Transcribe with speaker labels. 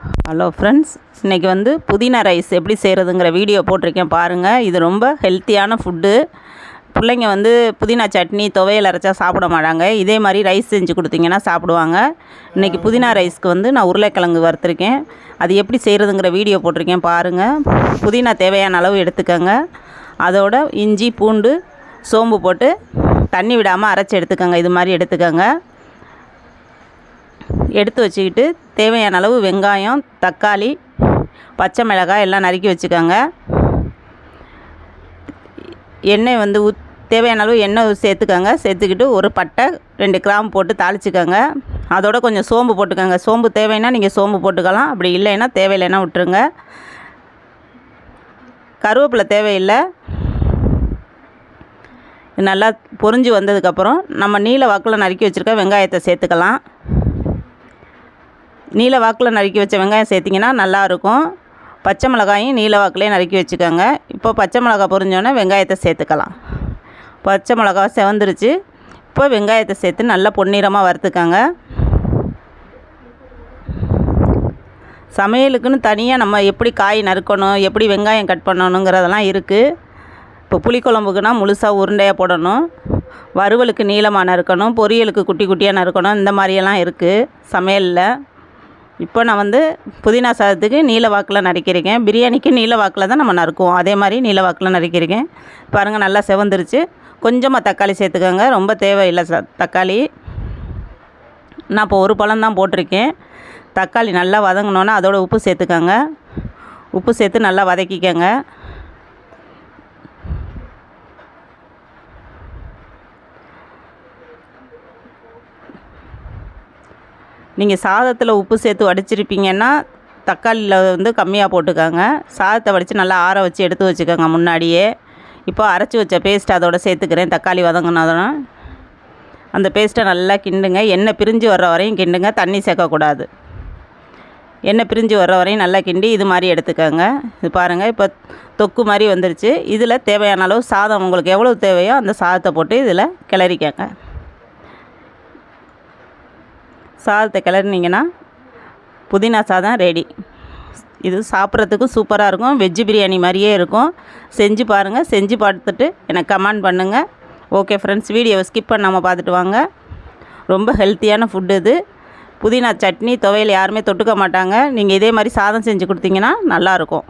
Speaker 1: Hello friends இன்றைக்கி வந்து புதினா ரைஸ் எப்படி செய்கிறதுங்கிற வீடியோ போட்டிருக்கேன். பாருங்கள் இது ரொம்ப ஹெல்த்தியான ஃபுட்டு பிள்ளைங்க வந்து புதினா சட்னி துவையல் அரைச்சா சாப்பிட மாட்டாங்க. இதே மாதிரி ரைஸ் செஞ்சு கொடுத்தீங்கன்னா சாப்பிடுவாங்க. இன்றைக்கி புதினா ரைஸ்க்கு வந்து நான் உருளைக்கிழங்கு வறுத்துருக்கேன். அது எப்படி செய்கிறதுங்கிற வீடியோ போட்டிருக்கேன். பாருங்கள் புதினா தேவையான அளவு எடுத்துக்கோங்க. அதோட இஞ்சி பூண்டு சோம்பு போட்டு தண்ணி விடாமல் அரைச்சி எடுத்துக்கோங்க. இது மாதிரி எடுத்துக்கோங்க. எடுத்து வச்சுக்கிட்டு தேவையான அளவு வெங்காயம் தக்காளி பச்சை மிளகாய் எல்லாம் நறுக்கி வச்சுக்கோங்க. எண்ணெய் வந்து ஊத் தேவையான அளவு எண்ணெய் சேர்த்துக்கோங்க. சேர்த்துக்கிட்டு ஒரு பட்டை ரெண்டு கிராம் போட்டு தாளிச்சுக்கோங்க. அதோட கொஞ்சம் சோம்பு போட்டுக்கோங்க. சோம்பு தேவைன்னா நீங்கள் சோம்பு போட்டுக்கலாம். அப்படி இல்லைன்னா தேவையில்லைன்னா விட்டுருங்க. கருவேப்பிலை தேவையில்லை. நல்லா பொறிஞ்சு வந்ததுக்கப்புறம் நம்ம நீல வாக்கில் நறுக்கி வச்சுருக்க வெங்காயத்தை சேர்த்துக்கலாம். நீல வாக்கில் நறுக்கி வச்ச வெங்காயம் சேர்த்திங்கன்னா நல்லாயிருக்கும் பச்சை மிளகாயும் நீல வாக்கிலே நறுக்கி வச்சுக்கோங்க. இப்போ பச்சை மிளகா பொரிஞ்சோன்னே வெங்காயத்தை சேர்த்துக்கலாம். பச்சை மிளகா செவந்துருச்சு. இப்போ வெங்காயத்தை சேர்த்து நல்லா பொன்னிறமாக வறுத்துக்கோங்க. சமையலுக்குன்னு தனியாக நம்ம எப்படி காய் நறுக்கணும் எப்படி வெங்காயம் கட் பண்ணணுங்கிறதெல்லாம் இருக்குது இப்போ புளிக்குழம்புக்குனா முழுசாக உருண்டையாக போடணும். வறுவலுக்கு நீளமாக நறுக்கணும் பொரியலுக்கு குட்டி குட்டியாக நறுக்கணும் இந்த மாதிரியெல்லாம் இருக்குது சமையலில். இப்போ நான் வந்து புதினா சாதத்துக்கு நீல வாக்கில் நறுக்கியிருக்கேன். பிரியாணிக்கு நீல வாக்கில் தான் நம்ம நறுக்குவோம். அதே மாதிரி நீல வாக்கில் நறுக்கியிருக்கேன். பாருங்கள் நல்லா செவந்துருச்சு. கொஞ்சமாக தக்காளி சேர்த்துக்கோங்க. ரொம்ப தேவையில்லை ச தக்காளி. நான் இப்போ ஒரு பழம் தான் போட்டிருக்கேன். தக்காளி நல்லா வதங்கினோன்னா அதோட உப்பு சேர்த்துக்கோங்க. உப்பு சேர்த்து நல்லா வதக்கிக்கோங்க. நீங்கள் சாதத்தில் உப்பு சேர்த்து வடிச்சிருப்பீங்கன்னா தக்காளியில் வந்து கம்மியாக போட்டுக்கோங்க. சாதத்தை வடித்து நல்லா ஆற வச்சு எடுத்து வச்சுக்கோங்க முன்னாடியே. இப்போ அரைச்சி வச்ச பேஸ்ட் அதோட சேர்த்துக்கிறேன். தக்காளி வதங்கினதும். அந்த பேஸ்ட்டை நல்லா கிண்டுங்க. எண்ணெய் பிரிஞ்சு வர்ற வரையும் கிண்டுங்க. தண்ணி சேர்க்கக்கூடாது. எண்ணெய் பிரிஞ்சு வர்ற வரையும் நல்லா கிண்டி இது மாதிரி எடுத்துக்கோங்க. இது பாருங்கள் இப்போ தொக்கு மாதிரி வந்துருச்சு. இதில் தேவையான அளவு சாதம் உங்களுக்கு எவ்வளோ தேவையோ அந்த சாதத்தை போட்டு இதில் கிளறிக்கங்க. சாதத்தை கிளறினீங்கன்னா புதினா சாதம் ரெடி இது சாப்பிட்றதுக்கும் சூப்பராக இருக்கும். வெஜ்ஜு பிரியாணி மாதிரியே இருக்கும். செஞ்சு பாருங்கள் செஞ்சு பார்த்துட்டு எனக்கு கமெண்ட் பண்ணுங்கள் ஓகே ஃப்ரெண்ட்ஸ் வீடியோவை ஸ்கிப் பண்ணாமல் பார்த்துட்டு வாங்க. ரொம்ப ஹெல்த்தியான ஃபுட்டு இது. புதினா சட்னி துவையல் யாருமே தொட்டுக்க மாட்டாங்க. நீங்கள் இதே மாதிரி சாதம் செஞ்சு கொடுத்தீங்கன்னா நல்லாயிருக்கும்